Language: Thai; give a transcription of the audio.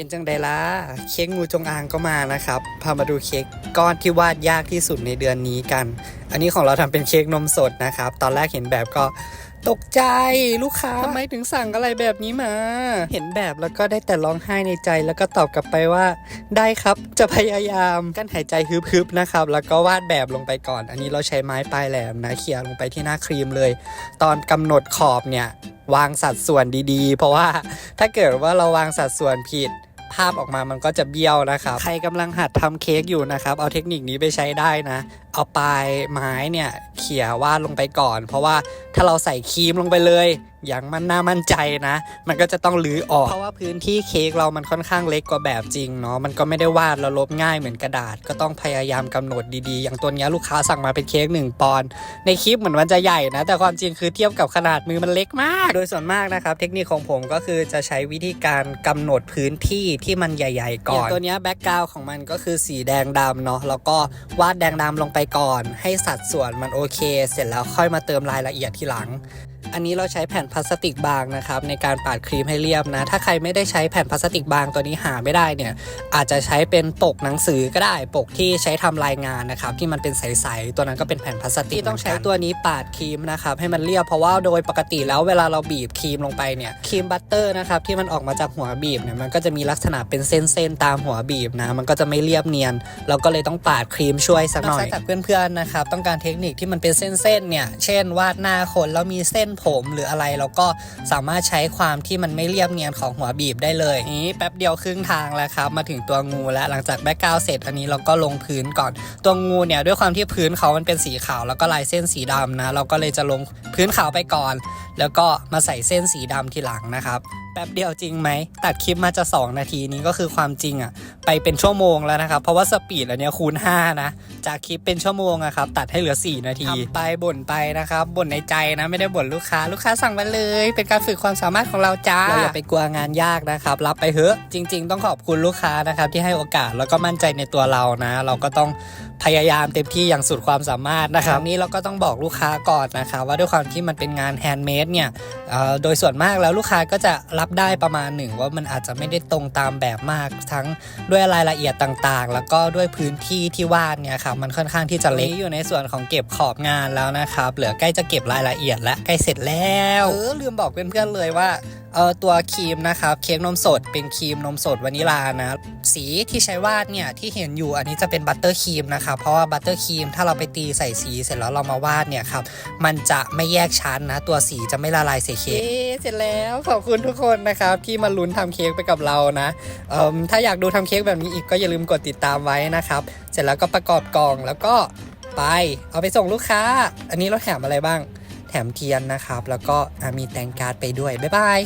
เป็นจังใดล่ะเค้กงูจงอางก็มานะครับ พามาดูเค้กก้อนที่วาดยากที่สุดในเดือนนี้กัน อันนี้ของเราทำเป็นเค้กนมสดนะครับ ตอนแรกเห็นแบบก็ตกใจลูกค้าทำไมถึงสั่งอะไรแบบนี้มา เห็นแบบแล้วก็ได้แต่ร้องไห้ในใจแล้วก็ตอบกลับไปว่า ได้ครับจะพยายามกั้นหายใจฮึบๆนะครับ แล้วก็วาดแบบลงไปก่อน อันนี้เราใช้ไม้ปลายแหลมนะเขี่ยลงไปที่หน้าครีมเลย ตอนกำหนดขอบเนี่ยวางสัดส่วนดีๆ เพราะว่าถ้าเกิดว่าเราวางสัดส่วนผิด ภาพออกมามันก็จะเบี้ยวนะครับ ใครกำลังหัดทำเค้กอยู่นะครับ เอาเทคนิคนี้ไปใช้ได้นะ เอาปลายไม้เนี่ยเขี่ยวาดลงไปก่อน เพราะว่าถ้าเราใส่ครีมลงไปเลย อย่างมันน่ามั่นใจนะ มันก็จะต้องลื้อออก เพราะว่าพื้นที่เค้กเรามันค่อนข้างเล็กกว่าแบบจริงเนาะ มันก็ไม่ได้วาดแล้วลบง่ายเหมือนกระดาษ ก็ต้องพยายามกำหนดดีๆ อย่างตัวนี้ลูกค้าสั่งมาเป็นเค้ก1ปอนด์ ในคลิปเหมือนมันจะใหญ่นะ แต่ความจริงคือเทียบกับขนาดมือมันเล็กมาก โดยส่วนมากนะครับ เทคนิคของผมก็คือจะใช้วิธีการกำหนดพื้นที่ที่มันใหญ่ ๆ ก่อน ตัวนี้แบ็กกราวของมันก็คือสีแดงดำเนาะ แล้วก็วาดแดงดำลงไปก่อน ให้สัดส่วนมันโอเค เสร็จแล้วค่อยมาเติมรายละเอียดทีหลัง อันนี้เราใช้แผ่นพลาสติกบางนะครับในการปาดครีมให้เรียบนะ ถ้าใครไม่ได้ใช้แผ่นพลาสติกบางตัวนี้หาไม่ได้เนี่ยอาจจะใช้เป็นปกหนังสือก็ได้ปกที่ใช้ทำรายงานนะครับที่มันเป็นใสๆตัวนั้นก็เป็นแผ่นพลาสติกที่ต้องใช้ตัวนี้ปาดครีมนะครับให้มันเรียบเพราะว่าโดยปกติแล้วเวลาเราบีบครีมลงไปเนี่ยครีมบัตเตอร์นะครับที่มันออกมาจากหัวบีบเนี่ยมันก็จะมีลักษณะเป็นเส้นๆตามหัวบีบนะมันก็จะไม่เรียบเนียนเราก็เลยต้องปาดครีมช่วยสักหน่อยจากเพื่อนๆนะครับต้องการเทคนิคที่มันเป็นเส้นๆเนี่ยเช่นวาดหน้าคนแล้วมีเส้นผมหรืออะไรเราก็สามารถใช้ความที่มันไม่เรียบเนียนของหัวบีบได้เลยนี้แป๊บเดียวครึ่งทางแล้วครับ มาถึงตัวงูแล้วหลังจากแบ็กกราวเสร็จอันนี้เราก็ลงพื้นก่อน ตัวงูเนี่ยด้วยความที่พื้นเขามันเป็นสีขาวแล้วก็ลายเส้นสีดำนะเราก็เลยจะลงพื้นขาวไปก่อน แล้วก็มาใส่เส้นสีดำทีหลังนะครับแป๊บเดียวจริงไหม ตัดคลิปมาจะ 2 นาทีนี้ก็คือความจริงอะไปเป็นชั่วโมงแล้วนะครับ เพราะว่าสปีดอันเนี้ยคูณ 5 นะ จากคลิปเป็นชั่วโมงอะครับ ตัดให้เหลือ 4 นาทีทำไปบ่นไปนะครับ บ่นในใจนะ ไม่ได้บ่นลูกค้า ลูกค้าสั่งมาเลย เป็นการฝึกความสามารถของเราจ้า เราอย่าไปกลัวงานยากนะครับ รับไปเถอะ จริง ๆ ต้องขอบคุณลูกค้านะครับที่ให้โอกาสแล้วก็มั่นใจในตัวเรานะ เราก็ต้อง พยายามเต็มที่อย่างสุดความสามารถนะครับนี้เราก็ต้องบอกลูกค้าก่อนนะครับว่าด้วยความที่มันเป็นงานแฮนด์เมดเนี่ยเอ่อโดยส่วนมากแล้วลูกค้าก็จะรับได้ประมาณหนึ่งว่ามันอาจจะไม่ได้ตรงตามแบบมากทั้งด้วยรายละเอียดต่างๆ แล้วก็ด้วยพื้นที่ที่วาดเนี่ยครับมันค่อนข้างที่จะเล็กอยู่ในส่วนของเก็บขอบงานแล้วนะครับเหลือใกล้จะเก็บรายละเอียดและใกล้เสร็จแล้วเออลืมบอกเพื่อนๆเลยว่า เออตัวครีมนะครับเค้กนมสดเป็นครีมนมสดวานิลานะ สีที่ใช้วาดเนี่ยที่เห็นอยู่อันนี้จะเป็นบัตเตอร์ครีมนะครับเพราะว่าบัตเตอร์ครีมถ้าเราไปตีใส่สีเสร็จแล้วเรามาวาดเนี่ยครับมันจะไม่แยกชั้นนะ ตัวสีจะไม่ละลายใส่เค้กเสร็จแล้วขอบคุณทุกคนนะครับที่มาลุ้นทำเค้กไปกับเรานะเอิ่มถ้าอยากดูทำเค้กแบบนี้อีกก็อย่าลืมกดติดตามไว้นะครับเสร็จแล้วก็ประกอบกล่องแล้วก็ไป เอาไปส่งลูกค้า อันนี้เราแถมอะไรบ้าง แถมเทียนนะครับ แล้วก็มีแตงการ์ดไปด้วย บ๊ายบาย